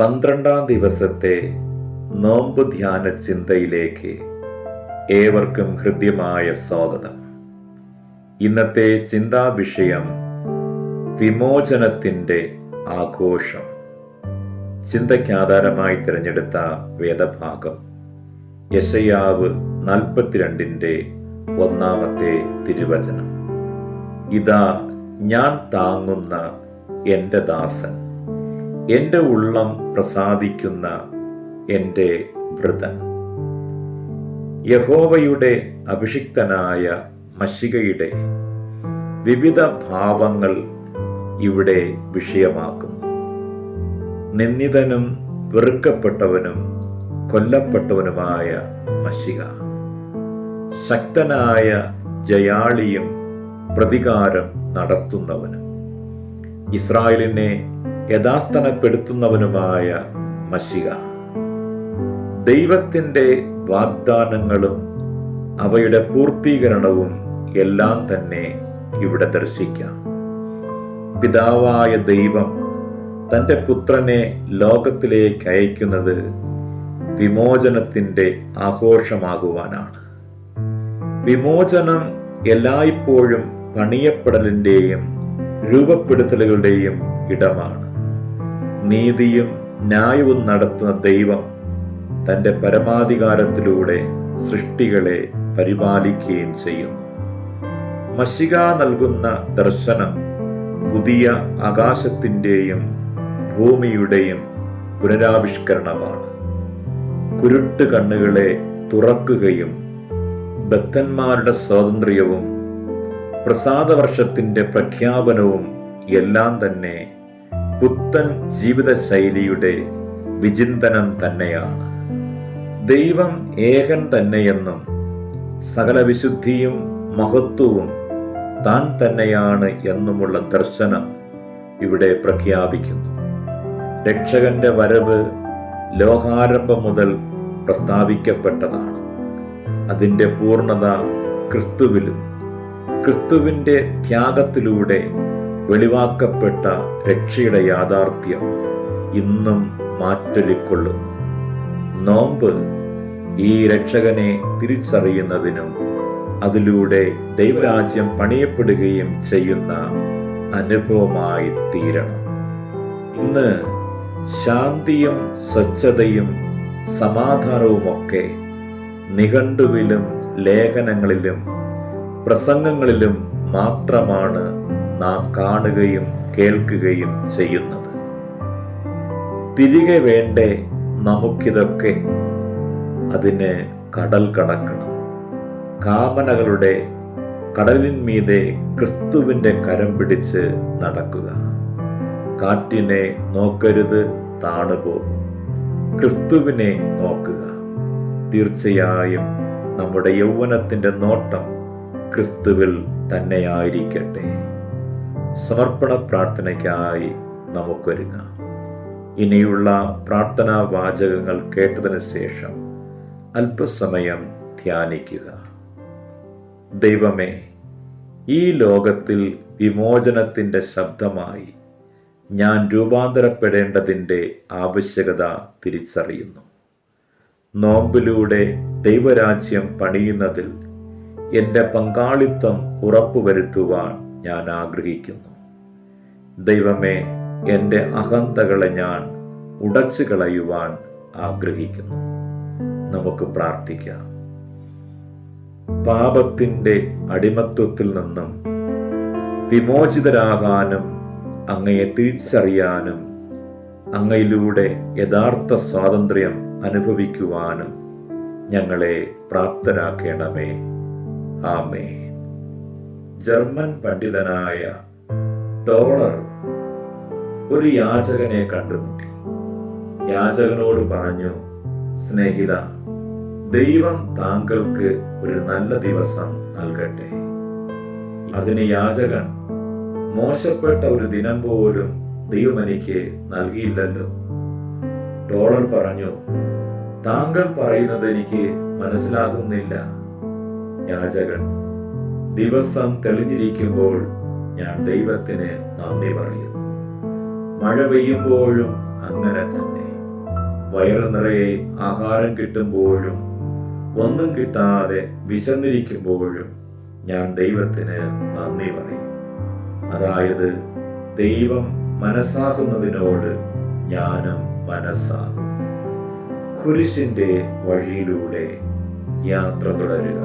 പന്ത്രണ്ടാം ദിവസത്തെ നോമ്പ് ധ്യാന ചിന്തയിലേക്ക് ഏവർക്കും ഹൃദ്യമായ സ്വാഗതം. ഇന്നത്തെ ചിന്താ വിഷയം വിമോചനത്തിന്റെ ആഘോഷം. ചിന്തയ്ക്കാധാരമായി തിരഞ്ഞെടുത്ത വേദഭാഗം. യശയാവ് നാൽപ്പത്തിരണ്ടിന്റെ ഒന്നാമത്തെ തിരുവചനം. ഇതാ ഞാൻ താങ്ങുന്ന എന്റെ ദാസൻ. എന്റെ ഉള്ളം പ്രസാദിക്കുന്ന എന്റെ വൃതൻ. യഹോവയുടെ അഭിഷിക്തനായ മഷികയുടെ വിവിധ ഭാവങ്ങൾ ഇവിടെ വിഷയമാക്കുന്നു. നിന്ദിതനും വെറുക്കപ്പെട്ടവനും കൊല്ലപ്പെട്ടവനുമായ മഷിക ശക്തനായ ജയാളിയും പ്രതികാരം നടത്തുന്നവനും. ഇസ്രായേലിനെ യഥാസ്ഥനപ്പെടുത്തുന്നവനുമായ മഷിക ദൈവത്തിന്റെ വാഗ്ദാനങ്ങളും അവയുടെ പൂർത്തീകരണവും എല്ലാം തന്നെ ഇവിടെ ദർശിക്കാം. പിതാവായ ദൈവം തന്റെ പുത്രനെ ലോകത്തിലേക്ക് അയക്കുന്നത് വിമോചനത്തിന്റെ ആഘോഷമാകുവാനാണ്. വിമോചനം എല്ലായ്പ്പോഴും പണിയപ്പെടലിന്റെയും രൂപപ്പെടുത്തലുകളുടെയും ഇടമാണ്. നീതിയും ന്യായവും നടത്തുന്ന ദൈവം തന്റെ പരമാധികാരത്തിലൂടെ സൃഷ്ടികളെ പരിപാലിക്കുകയും ചെയ്യുന്നു. മഷിക നൽകുന്ന ദർശനം പുതിയ ആകാശത്തിന്റെയും ഭൂമിയുടെയും പുനരാവിഷ്കരണമാണ്. കുരുട്ട് കണ്ണുകളെ തുറക്കുകയും ബദ്ധന്മാരുടെ സ്വാതന്ത്ര്യവും പ്രസാദവർഷത്തിന്റെ പ്രഖ്യാപനവും എല്ലാം തന്നെ പുത്തൻ ജീവിതശൈലിയുടെ വിചിന്തനം തന്നെയാണ്. ദൈവം ഏകൻ തന്നെയെന്നും സകല വിശുദ്ധിയും മഹത്വവും താൻ തന്നെയാണ് എന്നുമുള്ള ദർശനം ഇവിടെ പ്രഖ്യാപിക്കുന്നു. രക്ഷകന്റെ വരവ് ലോകാരംഭം മുതൽ പ്രസ്താവിക്കപ്പെട്ടതാണ്. അതിന്റെ പൂർണത ക്രിസ്തുവിലും ക്രിസ്തുവിന്റെ ത്യാഗത്തിലൂടെ വെളിവാക്കപ്പെട്ട രക്ഷയുടെ യാഥാർത്ഥ്യം ഇന്നും മാറ്റൊലിക്കൊള്ളുന്നു. നോമ്പ് ഈ രക്ഷകനെ തിരിച്ചറിയുന്നതിനും അതിലൂടെ ദൈവരാജ്യം പണിയപ്പെടുകയും ചെയ്യുന്ന അനുഭവമായി തീരണം. ഇന്ന് ശാന്തിയും സ്വച്ഛതയും സമാധാനവുമൊക്കെ നിഘണ്ടുവിലും ലേഖനങ്ങളിലും പ്രസംഗങ്ങളിലും മാത്രമാണ് നാം കാണുകയും കേൾക്കുകയും ചെയ്യുന്നത്. തിരികെ വേണ്ടേ നമുക്കിതൊക്കെ. അതിന് കടൽ കടക്കണം. കാമനകളുടെ കടലിന്മീതെ ക്രിസ്തുവിന്റെ കരം പിടിച്ച് നടക്കുക. കാറ്റിനെ നോക്കരുത് താണുപോകും. ക്രിസ്തുവിനെ നോക്കുക. തീർച്ചയായും നമ്മുടെ യൗവനത്തിന്റെ നോട്ടം ക്രിസ്തുവിൽ തന്നെയായിരിക്കട്ടെ. സമർപ്പണ പ്രാർത്ഥനയ്ക്കായി നമുക്കൊരുങ്ങാം ഇനിയുള്ള പ്രാർത്ഥനാ വാചകങ്ങൾ കേട്ടതിന് ശേഷം അല്പസമയം ധ്യാനിക്കുക. ദൈവമേ ഈ ലോകത്തിൽ വിമോചനത്തിന്റെ ശബ്ദമായി ഞാൻ രൂപാന്തരപ്പെടേണ്ടതിന്റെ ആവശ്യകത തിരിച്ചറിയുന്നു. നോമ്പിലൂടെ ദൈവരാജ്യം പണിയുന്നതിൽ എന്റെ പങ്കാളിത്തം ഉറപ്പുവരുത്തുവാൻ ഞാൻ ആഗ്രഹിക്കുന്നു. ദൈവമേ എന്റെ അഹന്തകളെ ഞാൻ ഉടച്ചു കളയുവാൻ ആഗ്രഹിക്കുന്നു. നമുക്ക് പ്രാർത്ഥിക്കാം. പാപത്തിന്റെ അടിമത്വത്തിൽ നിന്നും വിമോചിതരാകാനും അങ്ങയെ തിരിച്ചറിയാനും അങ്ങയിലൂടെ യഥാർത്ഥ സ്വാതന്ത്ര്യം അനുഭവിക്കുവാനും ഞങ്ങളെ പ്രാപ്തരാക്കണമേ. ആമേ ജർമ്മൻ പണ്ഡിതനായ ടോളർ ഒരു യാചകനെ കണ്ടുമുട്ടി യാചകനോട് പറഞ്ഞു സ്നേഹിത ദൈവം താങ്കൾക്ക് ഒരു നല്ല ദിവസം നൽകട്ടെ. അതിന് യാചകൻ മോശപ്പെട്ട ഒരു ദിനം പോലും ദൈവം എനിക്ക് നൽകിയില്ലല്ലോ. ഡോളർ പറഞ്ഞു താങ്കൾ പറയുന്നത് എനിക്ക് മനസ്സിലാകുന്നില്ല. യാചകൻ ദിവസം തെളിഞ്ഞിരിക്കുമ്പോൾ ഞാൻ ദൈവത്തിന് നന്ദി പറയുന്നു. മഴ പെയ്യുമ്പോഴും അങ്ങനെ തന്നെ. വയറു നിറയെ ആഹാരം കിട്ടുമ്പോഴും ഒന്നും കിട്ടാതെ വിശന്നിരിക്കുമ്പോഴും ഞാൻ ദൈവത്തിന് നന്ദി പറയും അതായത് ദൈവം മനസ്സാകുന്നതിനോട് ഞാനും മനസ്സാകും കുരിശിന്റെ വഴിയിലൂടെ യാത്ര തുടരുക.